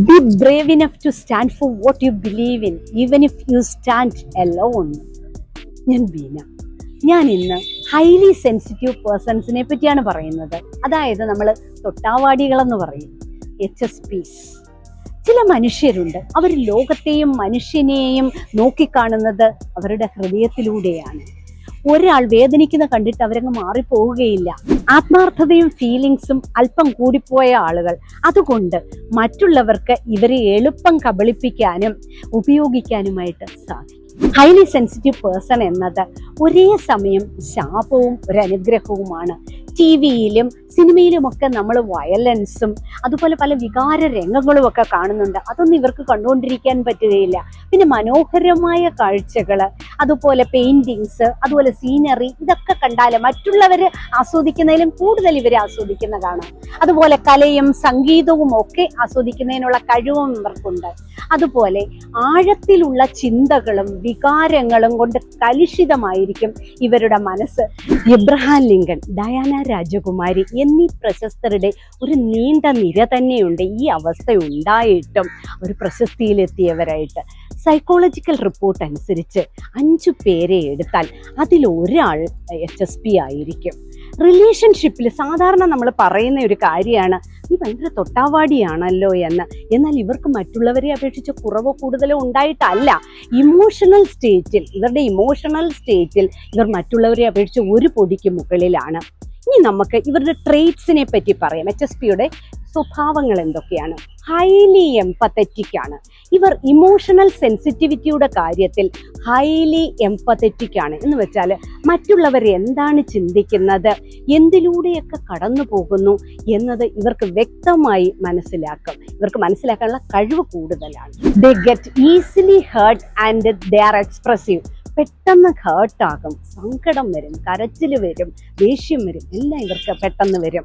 Be brave enough to stand for what you believe in, even if you stand alone. ഞാൻ ബീന. ഞാൻ ഇന്ന് highly sensitive പേഴ്സൺസിനെ പറ്റിയാണ് പറയുന്നത്. അതായത് നമ്മൾ തൊട്ടാവാടികളെന്ന് പറയും. എച്ച് എസ് പീസ് ചില മനുഷ്യരുണ്ട്. അവർ ലോകത്തെയും മനുഷ്യനെയും നോക്കിക്കാണുന്നത് അവരുടെ ഹൃദയത്തിലൂടെയാണ്. ഒരാൾ വേദനിക്കുന്ന കണ്ടിട്ട് അവരങ്ങ് മാറിപ്പോവുകയില്ല. ആത്മാർത്ഥതയും ഫീലിങ്സും അല്പം കൂടിപ്പോയ ആളുകൾ. അതുകൊണ്ട് മറ്റുള്ളവർക്ക് ഇവരെ എളുപ്പം കബളിപ്പിക്കാനും ഉപയോഗിക്കാനുമായിട്ട് സാധിക്കും. ഹൈലി സെൻസിറ്റീവ് പേഴ്സൺ എന്നത് ഒരേ സമയം ശാപവും ഒരു അനുഗ്രഹവുമാണ് ടി വിയിലും സിനിമയിലുമൊക്കെ നമ്മൾ വയലൻസും അതുപോലെ പല വികാര രംഗങ്ങളും ഒക്കെ കാണുന്നുണ്ട്. അതൊന്നും ഇവർക്ക് കണ്ടുകൊണ്ടിരിക്കാൻ പറ്റുകയില്ല. പിന്നെ മനോഹരമായ കാഴ്ചകൾ അതുപോലെ പെയിന്റിങ്സ് അതുപോലെ സീനറി ഇതൊക്കെ കണ്ടാൽ മറ്റുള്ളവർ ആസ്വദിക്കുന്നതിലും കൂടുതൽ ഇവർ ആസ്വദിക്കുന്നതാണ്. അതുപോലെ കലയും സംഗീതവും ഒക്കെ ആസ്വദിക്കുന്നതിനുള്ള കഴിവും ഇവർക്കുണ്ട്. അതുപോലെ ആഴത്തിലുള്ള ചിന്തകളും വികാരങ്ങളും കൊണ്ട് കലുഷിതമായിരിക്കും ഇവരുടെ മനസ്സ്. ഇബ്രഹാം ലിങ്കൺ ഡയാന രാജകുമാരി എന്നീ പ്രശസ്തരുടെ ഒരു നീണ്ട നിര തന്നെയുണ്ട് ഈ അവസ്ഥ ഉണ്ടായിട്ടും ഒരു പ്രശസ്തിയിലെത്തിയവരായിട്ട്. സൈക്കോളജിക്കൽ റിപ്പോർട്ട് അനുസരിച്ച് അഞ്ചു പേരെ എടുത്താൽ അതിൽ ഒരാൾ എച്ച് എസ് പി ആയിരിക്കും. റിലേഷൻഷിപ്പിൽ സാധാരണ നമ്മൾ പറയുന്ന ഒരു കാര്യമാണ് ഈ ഭയങ്കര തൊട്ടാവാടിയാണല്ലോ എന്ന്. എന്നാൽ ഇവർക്ക് മറ്റുള്ളവരെ അപേക്ഷിച്ച് കുറവോ കൂടുതലോ ഉണ്ടായിട്ടല്ല. ഇമോഷണൽ സ്റ്റേറ്റിൽ ഇവരുടെ ഇമോഷണൽ സ്റ്റേറ്റിൽ ഇവർ മറ്റുള്ളവരെ അപേക്ഷിച്ച് ഒരു പൊടിക്ക് മുകളിലാണ്. ഇനി നമുക്ക് ഇവരുടെ ട്രേറ്റ്സിനെ പറ്റി പറയാം. എച്ച് എസ് പിയുടെ സ്വഭാവങ്ങൾ എന്തൊക്കെയാണ്? ഹൈലി എംപത്തറ്റിക് ആണ്. ഇവർ ഇമോഷണൽ സെൻസിറ്റിവിറ്റിയുടെ കാര്യത്തിൽ ഹൈലി എംപത്തറ്റിക് ആണ്. എന്ന് വെച്ചാൽ മറ്റുള്ളവർ എന്താണ് ചിന്തിക്കുന്നത്? എന്തിലൂടെയൊക്കെ കടന്നു പോകുന്നു? എന്നത് ഇവർക്ക് വ്യക്തമായി മനസ്സിലാക്കും. ഇവർക്ക് മനസ്സിലാക്കാനുള്ള കഴിവ് കൂടുതലാണ്. They get easily hurt and they are expressive പെട്ടെന്ന് ഹേർട്ടാകും സങ്കടം വരും. കരച്ചിൽ വരും. ദേഷ്യം വരും. എല്ലാം ഇവർക്ക് പെട്ടെന്ന് വരും.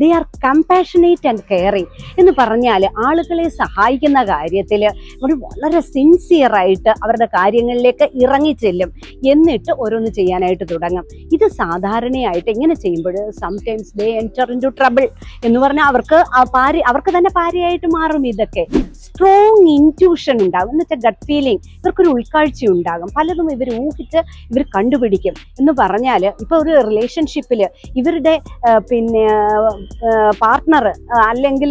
They are compassionate and caring എന്ന് പറഞ്ഞാൽ ആളുകളെ സഹായിക്കുന്ന കാര്യത്തിൽ അവർ വളരെ സിൻസിയറായിട്ട് അവരുടെ കാര്യങ്ങളിലേക്ക് ഇറങ്ങിച്ചെല്ലും എന്നിട്ട് ഓരോന്ന് ചെയ്യാനായിട്ട് തുടങ്ങും. ഇത് സാധാരണയായിട്ട് ഇങ്ങനെ ചെയ്യുമ്പോൾ sometimes they enter into trouble എന്ന് പറഞ്ഞാൽ അവർക്ക് പാരി അവർക്ക് തന്നെ പാരിയായിട്ട് മാറും ഇതൊക്കെ. സ്ട്രോങ് ഇന്റ്യൂഷൻ ഉണ്ടാകും. എന്ന് വെച്ചാൽ ഗട്ട് ഫീലിംഗ് ഇവർക്കൊരു ഉൾക്കാഴ്ച ഉണ്ടാകും. പലതും ഇവർ ഊഹിച്ച് ഇവർ കണ്ടുപിടിക്കും. എന്ന് പറഞ്ഞാൽ ഇപ്പോൾ ഒരു റിലേഷൻഷിപ്പിൽ ഇവരുടെ പിന്നെ പാർട്ട്ണർ അല്ലെങ്കിൽ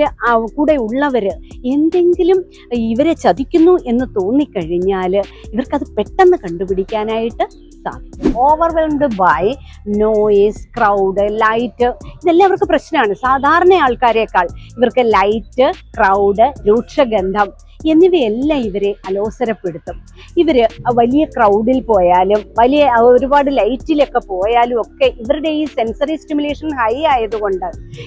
കൂടെ ഉള്ളവർ എന്തെങ്കിലും ഇവരെ ചതിക്കുന്നു എന്ന് തോന്നിക്കഴിഞ്ഞാൽ ഇവർക്കത് പെട്ടെന്ന് കണ്ടുപിടിക്കാനായിട്ട് സാധിക്കും. Overwhelmed by noise crowd light ഇതെല്ലാം ഇവർക്ക് പ്രശ്നമാണ്. സാധാരണ ആൾക്കാരെക്കാൾ ഇവർക്ക് ലൈറ്റ് ക്രൗഡ് രൂക്ഷഗന്ധം എന്നിവയെല്ലാം ഇവരെ അലോസരപ്പെടുത്തും. ഇവർ വലിയ ക്രൗഡിൽ പോയാലും വലിയ ഒരുപാട് ലൈറ്റിലൊക്കെ പോയാലും ഒക്കെ ഇവരുടെ ഈ സെൻസറി സ്റ്റിമുലേഷൻ ഹൈ ആയതുകൊണ്ട്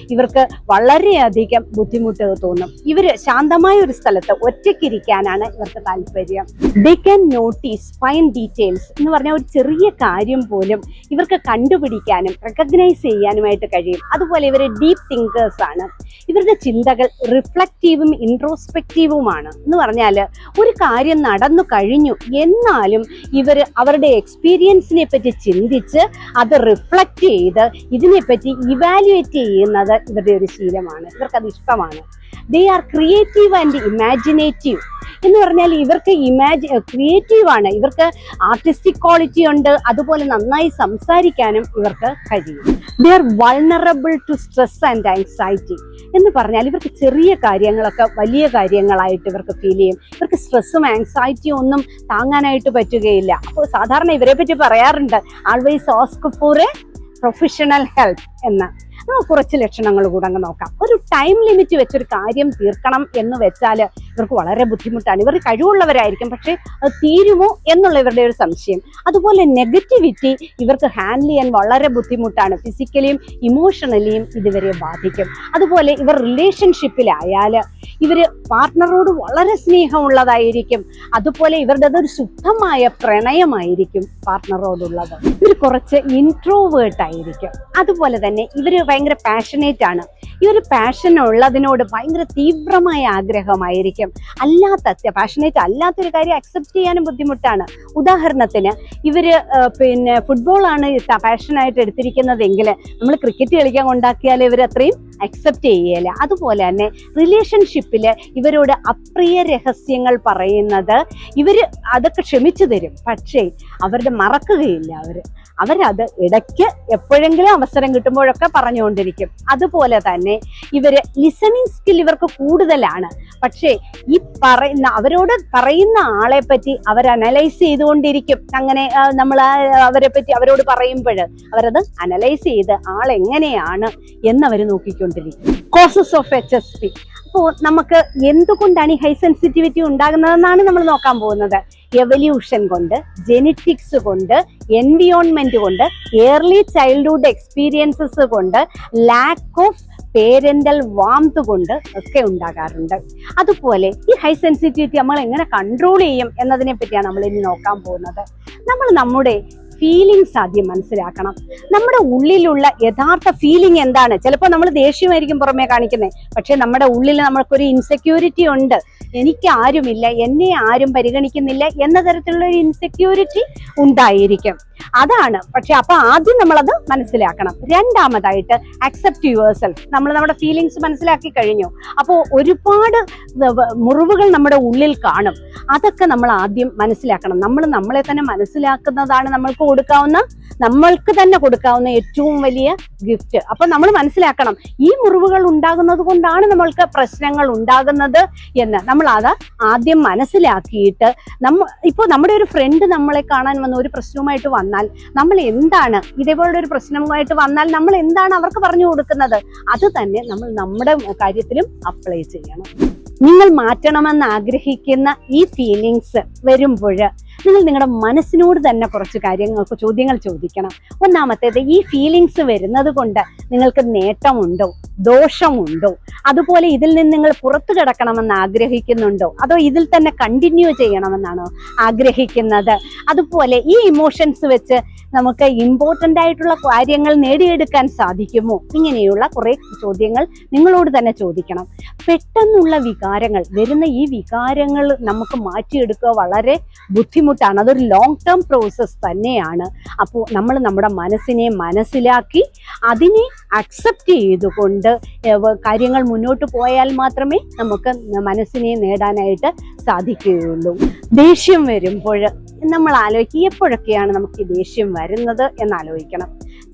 ഇവർക്ക് വളരെയധികം ബുദ്ധിമുട്ട് തോന്നും. ഇവർ ശാന്തമായ ഒരു സ്ഥലത്ത് ഒറ്റയ്ക്കിരിക്കാനാണ് ഇവർക്ക് താല്പര്യം. They can notice fine details എന്ന് പറഞ്ഞാൽ ഒരു ചെറിയ കാര്യം പോലും ഇവർക്ക് കണ്ടുപിടിക്കാനും റെക്കഗ്നൈസ് ചെയ്യാനുമായിട്ട് കഴിയും. അതുപോലെ ഇവർ ഡീപ് തിങ്കേഴ്സ് ആണ്. ഇവരുടെ ചിന്തകൾ റിഫ്ലക്റ്റീവും ഇൻട്രോസ്പെക്റ്റീവുമാണ് എന്ന് പറഞ്ഞാൽ ഒരു കാര്യം നടന്നു കഴിഞ്ഞു. എന്നാലും ഇവർ അവരുടെ എക്സ്പീരിയൻസിനെ പറ്റി ചിന്തിച്ച് അത് റിഫ്ലക്റ്റ് ചെയ്ത് ഇതിനെപ്പറ്റി ഇവാലുവേറ്റ് ചെയ്യുന്നത് ഇവരുടെ ഒരു ശീലമാണ്. ഇവർക്കത് ഇഷ്ടമാണ്. They are creative and imaginative എന്ന് പറഞ്ഞാൽ ഇവർക്ക് ഇമാജി ക്രിയേറ്റീവ് ആണ്. ഇവർക്ക് ആർട്ടിസ്റ്റിക് ക്വാളിറ്റി ഉണ്ട്. അതുപോലെ നന്നായി സംസാരിക്കാനും ഇവർക്ക് കഴിയും. They are vulnerable to stress and anxiety എന്ന് പറഞ്ഞാൽ ഇവർക്ക് ചെറിയ കാര്യങ്ങളൊക്കെ വലിയ കാര്യങ്ങളായിട്ട് ഇവർക്ക് ഫീൽ ചെയ്യും. ഇവർക്ക് സ്ട്രെസ്സും ആൻസൈറ്റിയും ഒന്നും താങ്ങാനായിട്ട് പറ്റുകയില്ല. അപ്പോൾ സാധാരണ ഇവരെ പറ്റി പറയാറുണ്ട് ആൾവേസ് ഓസ്കുപ്പൂർ പ്രൊഫഷണൽ ഹെൽപ്പ് എന്ന്. നമുക്ക് കുറച്ച് ലക്ഷണങ്ങൾ കൂടെ അങ്ങ് നോക്കാം. ഒരു ടൈം ലിമിറ്റ് വെച്ചൊരു കാര്യം തീർക്കണം എന്ന് വെച്ചാൽ ഇവർക്ക് വളരെ ബുദ്ധിമുട്ടാണ്. ഇവർ കഴിവുള്ളവരായിരിക്കും പക്ഷേ അത് തീരുമോ എന്നുള്ള ഇവരുടെ ഒരു സംശയം. അതുപോലെ നെഗറ്റിവിറ്റി ഇവർക്ക് ഹാൻഡിൽ ചെയ്യാൻ വളരെ ബുദ്ധിമുട്ടാണ്. ഫിസിക്കലിയും ഇമോഷണലിയും ഇതുവരെ ബാധിക്കും. അതുപോലെ ഇവർ റിലേഷൻഷിപ്പിലായാൽ ഇവർ പാർട്ട്ണറോട് വളരെ സ്നേഹമുള്ളതായിരിക്കും. അതുപോലെ ഇവരുടെ ഒരു ശുദ്ധമായ പ്രണയമായിരിക്കും പാർട്ട്ണറോടുള്ളത് ഇവർ കുറച്ച് ഇൻട്രോവേർട്ട് ആയിരിക്കും. അതുപോലെ തന്നെ ഇവർ ഭയങ്കര പാഷനേറ്റ് ആണ്. ഈ ഒരു പാഷൻ ഉള്ളതിനോട് ഭയങ്കര തീവ്രമായ ആഗ്രഹമായിരിക്കും. അല്ലാത്ത പാഷനേറ്റ് അല്ലാത്തൊരു കാര്യം അക്സെപ്റ്റ് ചെയ്യാനും ബുദ്ധിമുട്ടാണ്. ഉദാഹരണത്തിന് ഇവർ പിന്നെ ഫുട്ബോളാണ് പാഷനായിട്ട് എടുത്തിരിക്കുന്നതെങ്കിൽ നമ്മൾ ക്രിക്കറ്റ് കളിക്കാൻ കൊണ്ടാക്കിയാൽ ഇവർ അത്രയും അക്സെപ്റ്റ് ചെയ്യല. അതുപോലെ തന്നെ റിലേഷൻഷിപ്പിൽ ഇവരോട് അപ്രിയ രഹസ്യങ്ങൾ പറയുന്നത് ഇവർ അതൊക്കെ ക്ഷമിച്ചു തരും. പക്ഷേ അവരുടെ മറക്കുകയില്ല അവർ അവരത് ഇടയ്ക്ക് എപ്പോഴെങ്കിലും അവസരം കിട്ടുമ്പോഴൊക്കെ പറഞ്ഞുകൊണ്ടിരിക്കും. അതുപോലെ തന്നെ ഇവർ ലിസണിങ് സ്കിൽ ഇവർക്ക് കൂടുതലാണ്. പക്ഷേ ഈ പറയുന്ന അവരോട് പറയുന്ന ആളെ പറ്റി അവർ അനലൈസ് ചെയ്തുകൊണ്ടിരിക്കും. അങ്ങനെ നമ്മൾ അവരെ പറ്റി അവരോട് പറയുമ്പോൾ അവരത് അനലൈസ് ചെയ്ത് ആളെങ്ങനെയാണ് എന്നവർ നോക്കിക്കൊണ്ടിരിക്കും. Causes of H S P അപ്പോൾ നമുക്ക് എന്തുകൊണ്ടാണ് ഈ ഹൈ സെൻസിറ്റിവിറ്റി ഉണ്ടാകുന്നതെന്നാണ് നമ്മൾ നോക്കാൻ പോകുന്നത്. എവല്യൂഷൻ കൊണ്ട് ജെനറ്റിക്സ് കൊണ്ട് എൻവിയോൺമെന്റ് കൊണ്ട് ഏർലി ചൈൽഡ്ഹുഡ് എക്സ്പീരിയൻസസ് കൊണ്ട് ലാക്ക് ഓഫ് പേരന്റൽ വാംത് കൊണ്ട് ഒക്കെ ഉണ്ടാകാറുണ്ട്. അതുപോലെ ഈ ഹൈ സെൻസിറ്റിവിറ്റി നമ്മൾ എങ്ങനെ കൺട്രോൾ ചെയ്യും എന്നതിനെ പറ്റിയാണ് നമ്മൾ ഇനി നോക്കാൻ പോകുന്നത്. നമ്മൾ നമ്മുടെ ഫീലിങ്സ് ആദ്യം മനസ്സിലാക്കണം. നമ്മുടെ ഉള്ളിലുള്ള യഥാർത്ഥ ഫീലിംഗ് എന്താണ്? ചിലപ്പോൾ നമ്മൾ ദേഷ്യമായിരിക്കും പുറമേ കാണിക്കുന്നത് പക്ഷെ നമ്മുടെ ഉള്ളിൽ നമ്മൾക്കൊരു ഇൻസെക്യൂരിറ്റി ഉണ്ട്. എനിക്ക് ആരുമില്ല എന്നെ ആരും പരിഗണിക്കുന്നില്ല എന്ന തരത്തിലുള്ള ഒരു ഇൻസെക്യൂരിറ്റി ഉണ്ടായിരിക്കും. അതാണ്. പക്ഷെ അപ്പൊ ആദ്യം നമ്മളത് മനസ്സിലാക്കണം. രണ്ടാമതായിട്ട് അക്സെപ്റ്റ് യുവർ സെൽഫ് നമ്മൾ നമ്മുടെ ഫീലിങ്സ് മനസ്സിലാക്കി കഴിഞ്ഞു. അപ്പോൾ ഒരുപാട് മുറിവുകൾ നമ്മുടെ ഉള്ളിൽ കാണും. അതൊക്കെ നമ്മൾ ആദ്യം മനസ്സിലാക്കണം. നമ്മൾ നമ്മളെ തന്നെ മനസ്സിലാക്കുന്നതാണ് നമ്മൾക്ക് കൊടുക്കാവുന്ന നമ്മൾക്ക് തന്നെ കൊടുക്കാവുന്ന ഏറ്റവും വലിയ ഗിഫ്റ്റ് അപ്പൊ നമ്മൾ മനസ്സിലാക്കണം ഈ മുറിവുകൾ ഉണ്ടാകുന്നത് കൊണ്ടാണ് നമ്മൾക്ക് പ്രശ്നങ്ങൾ ഉണ്ടാകുന്നത് എന്ന്. നമ്മൾ അത് ആദ്യം മനസ്സിലാക്കിയിട്ട് നമ്മ ഇപ്പോൾ നമ്മുടെ ഒരു ഫ്രണ്ട് നമ്മളെ കാണാൻ വന്ന ഒരു പ്രശ്നവുമായിട്ട് വന്നാൽ നമ്മൾ എന്താണ് ഇതേപോലുള്ള ഒരു പ്രശ്നവുമായിട്ട് വന്നാൽ നമ്മൾ എന്താണ് അവർക്ക് പറഞ്ഞു കൊടുക്കുന്നത്? അത് തന്നെ നമ്മൾ നമ്മുടെ കാര്യത്തിലും അപ്ലൈ ചെയ്യണം. നിങ്ങൾ മാറ്റണമെന്ന് ആഗ്രഹിക്കുന്ന ഈ ഫീലിങ്സ് വരുമ്പോൾ നിങ്ങൾ നിങ്ങളുടെ മനസ്സിനോട് തന്നെ കുറച്ച് കാര്യങ്ങൾക്ക് ചോദ്യങ്ങൾ ചോദിക്കണം. ഒന്നാമത്തേത് ഈ ഫീലിങ്സ് വരുന്നത് കൊണ്ട് നിങ്ങൾക്ക് നേട്ടമുണ്ടോ? ദോഷമുണ്ടോ? അതുപോലെ ഇതിൽ നിന്ന് നിങ്ങൾ പുറത്തു കിടക്കണമെന്ന് ആഗ്രഹിക്കുന്നുണ്ടോ? അതോ ഇതിൽ തന്നെ കണ്ടിന്യൂ ചെയ്യണമെന്നാണോ ആഗ്രഹിക്കുന്നത്? അതുപോലെ ഈ ഇമോഷൻസ് വെച്ച് നമുക്ക് ഇമ്പോർട്ടന്റ് ആയിട്ടുള്ള കാര്യങ്ങൾ നേടിയെടുക്കാൻ സാധിക്കുമോ? ഇങ്ങനെയുള്ള കുറേ ചോദ്യങ്ങൾ നിങ്ങളോട് തന്നെ ചോദിക്കണം. പെട്ടെന്നുള്ള വികാരങ്ങൾ വരുന്ന ഈ വികാരങ്ങൾ നമുക്ക് മാറ്റിയെടുക്കുക വളരെ ബുദ്ധിമുട്ടാണ്. അതൊരു ലോങ് ടേം പ്രോസസ്സ് തന്നെയാണ്. അപ്പോൾ നമ്മൾ നമ്മുടെ മനസ്സിനെ മനസ്സിലാക്കി അതിനെ അക്സെപ്റ്റ് ചെയ്തുകൊണ്ട് കാര്യങ്ങൾ മുന്നോട്ട് പോയാൽ മാത്രമേ നമുക്ക് മനസ്സിനെ നേടാനായിട്ട് സാധിക്കുകയുള്ളൂ. ദേഷ്യം വരുമ്പോൾ നമ്മൾ ആലോചിക്കുക എപ്പോഴൊക്കെയാണ് നമുക്ക് ഈ ദേഷ്യം വരുന്നത് എന്ന്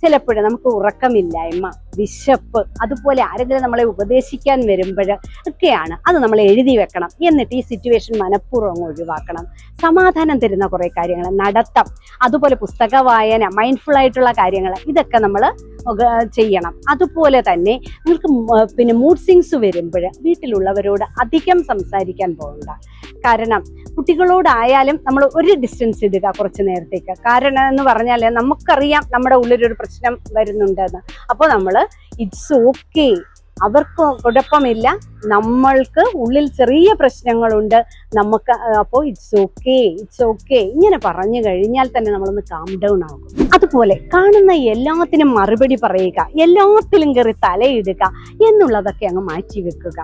ചിലപ്പോൾ നമുക്ക് ഉറക്കമില്ലായ്മ വിശപ്പ് അതുപോലെ ആരെങ്കിലും നമ്മളെ ഉപദേശിക്കാൻ വരുമ്പോൾ ഒക്കെയാണ് അത് നമ്മൾ എഴുതി വെക്കണം. എന്നിട്ട് ഈ സിറ്റുവേഷൻ മനഃപൂർവം ഒഴിവാക്കണം. സമാധാനം തരുന്ന കുറേ കാര്യങ്ങൾ നടത്തം അതുപോലെ പുസ്തക വായന മൈൻഡ്ഫുൾ ആയിട്ടുള്ള കാര്യങ്ങൾ ഇതൊക്കെ നമ്മൾ ചെയ്യണം. അതുപോലെ തന്നെ നിങ്ങൾക്ക് പിന്നെ മൂഡ് സിങ്സ് വരുമ്പോൾ വീട്ടിലുള്ളവരോട് അധികം സംസാരിക്കാൻ പോകണ്ട. കാരണം കുട്ടികളോടായാലും നമ്മൾ ഒരു ഡിസ്റ്റൻസ് ഇടുക കുറച്ച് നേരത്തേക്ക്. കാരണം എന്ന് പറഞ്ഞാൽ നമുക്കറിയാം നമ്മുടെ ഉള്ളിലൊരു പ്രശ്നം വരുന്നുണ്ടെന്ന്. അപ്പോൾ നമ്മൾ ഇറ്റ്സ് ഓക്കെ അവർക്ക് കുഴപ്പമില്ല നമ്മൾക്ക് ഉള്ളിൽ ചെറിയ പ്രശ്നങ്ങളുണ്ട്. നമുക്ക് അപ്പോൾ ഇറ്റ്സ് ഓക്കെ ഇറ്റ്സ് ഓക്കെ ഇങ്ങനെ പറഞ്ഞു കഴിഞ്ഞാൽ തന്നെ നമ്മളൊന്ന് കാം ഡൗൺ ആകും. അതുപോലെ കാണുന്ന എല്ലാത്തിനും മറുപടി പറയുക എല്ലാത്തിലും കയറി തലയിടുക എന്നുള്ളതൊക്കെ അങ്ങ് മാറ്റി വെക്കുക.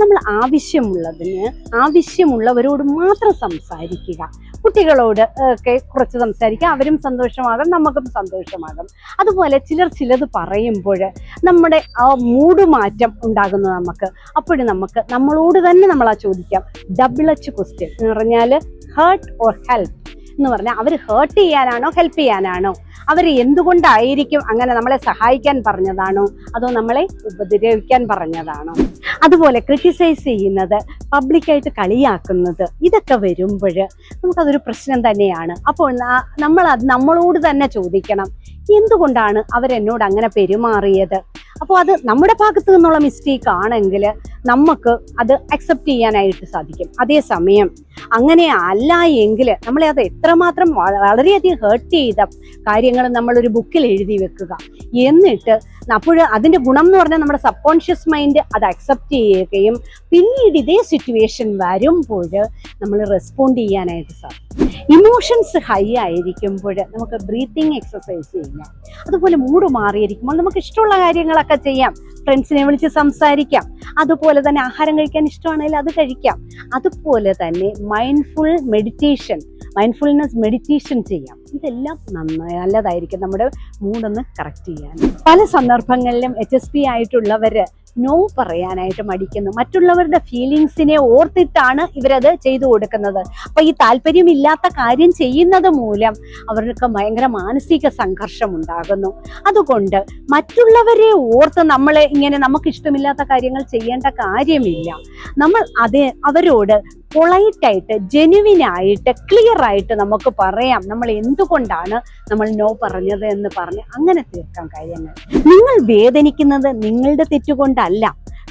നമ്മൾ ആവശ്യമുള്ളതിന് ആവശ്യമുള്ളവരോട് മാത്രം സംസാരിക്കുക. കുട്ടികളോട് ഒക്കെ കുറച്ച് സംസാരിക്കുക അവരും സന്തോഷമാകും നമുക്കും സന്തോഷമാകും. അതുപോലെ ചിലർ ചിലത് പറയുമ്പോൾ നമ്മുടെ ആ മൂഡ് മാറ്റം ഉണ്ടാകുന്നു നമുക്ക് അപ്പോഴും നമുക്ക് നമ്മളോട് തന്നെ നമ്മൾ ആ ചോദിക്കാം. ഡബിൾ എച്ച് ക്വസ്റ്റ്യൻ എന്ന് പറഞ്ഞാൽ ഹേർട്ട് ഓർ ഹെൽപ്പ് എന്ന് പറഞ്ഞാൽ അവർ ഹേർട്ട് ചെയ്യാനാണോ ഹെൽപ്പ് ചെയ്യാനാണോ? അവർ എന്തുകൊണ്ടായിരിക്കും അങ്ങനെ നമ്മളെ സഹായിക്കാൻ പറഞ്ഞതാണോ? അതോ നമ്മളെ ഉപദ്രവിക്കാൻ പറഞ്ഞതാണോ? അതുപോലെ ക്രിറ്റിസൈസ് ചെയ്യുന്നത് പബ്ലിക്കായിട്ട് കളിയാക്കുന്നത് ഇതൊക്കെ വരുമ്പോൾ നമുക്കതൊരു പ്രശ്നം തന്നെയാണ്. അപ്പോൾ നമ്മൾ അത് നമ്മളോട് തന്നെ ചോദിക്കണം. എന്തുകൊണ്ടാണ് അവരെന്നോട് അങ്ങനെ പെരുമാറിയത്? അപ്പോൾ അത് നമ്മുടെ ഭാഗത്തു നിന്നുള്ള മിസ്റ്റേക്ക് ആണെങ്കിൽ നമുക്ക് അത് അക്സെപ്റ്റ് ചെയ്യാനായിട്ട് സാധിക്കും. അതേസമയം അങ്ങനെ അല്ല എങ്കിൽ നമ്മളെ അത് എത്രമാത്രം വളരെയധികം ഹേർട്ട് ചെയ്ത കാര്യങ്ങൾ നമ്മളൊരു ബുക്കിൽ എഴുതി വെക്കുക. എന്നിട്ട് അപ്പോൾ അതിന്റെ ഗുണം എന്ന് പറഞ്ഞാൽ നമ്മുടെ സബ് കോൺഷ്യസ് മൈൻഡ് അത് അക്സെപ്റ്റ് ചെയ്യുകയും പിന്നീട് ഇതേ സിറ്റുവേഷൻ വരുമ്പോൾ നമ്മൾ റെസ്പോണ്ട് ചെയ്യാനായിട്ട് സാധിക്കും. ഇമോഷൻസ് ഹൈ ആയിരിക്കുമ്പോൾ നമുക്ക് ബ്രീത്തിങ് എക്സസൈസ് ചെയ്യാം. അതുപോലെ മൂഡ് മാറിയിരിക്കുമ്പോൾ നമുക്ക് ഇഷ്ടമുള്ള കാര്യങ്ങളൊക്കെ ചെയ്യാം. ഫ്രണ്ട്സിനെ വിളിച്ച് സംസാരിക്കാം. അതുപോലെ തന്നെ ആഹാരം കഴിക്കാൻ ഇഷ്ടമാണെങ്കിൽ അത് കഴിക്കാം. അതുപോലെ തന്നെ മൈൻഡ്ഫുൾ മെഡിറ്റേഷൻ മൈൻഡ്ഫുൾനെസ് മെഡിറ്റേഷൻ ചെയ്യാം. ഇതെല്ലാം നന്നായി നല്ലതായിരിക്കും നമ്മുടെ മൂഡൊന്ന് കറക്റ്റ് ചെയ്യാൻ. പല സന്ദർഭങ്ങളിലും എച്ച് എസ് പി ആയിട്ടുള്ളവർ നോ പറയാനായിട്ട് മടിക്കുന്നു. മറ്റുള്ളവരുടെ ഫീലിങ്സിനെ ഓർത്തിട്ടാണ് ഇവരത് ചെയ്തു കൊടുക്കുന്നത്. അപ്പൊ ഈ താല്പര്യമില്ലാത്ത കാര്യം ചെയ്യുന്നത് മൂലം അവർക്ക് ഭയങ്കര മാനസിക സംഘർഷം ഉണ്ടാകുന്നു. അതുകൊണ്ട് മറ്റുള്ളവരെ ഓർത്ത് നമ്മൾ ഇങ്ങനെ നമുക്ക് ഇഷ്ടമില്ലാത്ത കാര്യങ്ങൾ ചെയ്യേണ്ട കാര്യമില്ല. നമ്മൾ അതേ അവരോട് പൊളൈറ്റ് ആയിട്ട് ജെനുവിൻ ആയിട്ട് ക്ലിയർ ആയിട്ട് നമുക്ക് പറയാം നമ്മൾ എന്തുകൊണ്ടാണ് നമ്മൾ നോ പറഞ്ഞത് എന്ന് പറഞ്ഞ് അങ്ങനെ തീർക്കാൻ കാര്യങ്ങൾ നിങ്ങൾ വേദനിക്കുന്നത് നിങ്ങളുടെ തെറ്റുകൊണ്ടല്ല.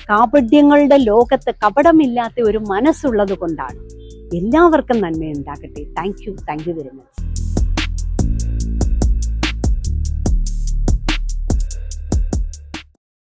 കാപട്യങ്ങളുടെ ലോകത്ത് കപടമില്ലാത്ത ഒരു മനസ്സുള്ളത് കൊണ്ടാണ്. എല്ലാവർക്കും നന്മയുണ്ടാകട്ടെ. Thank you thank you very much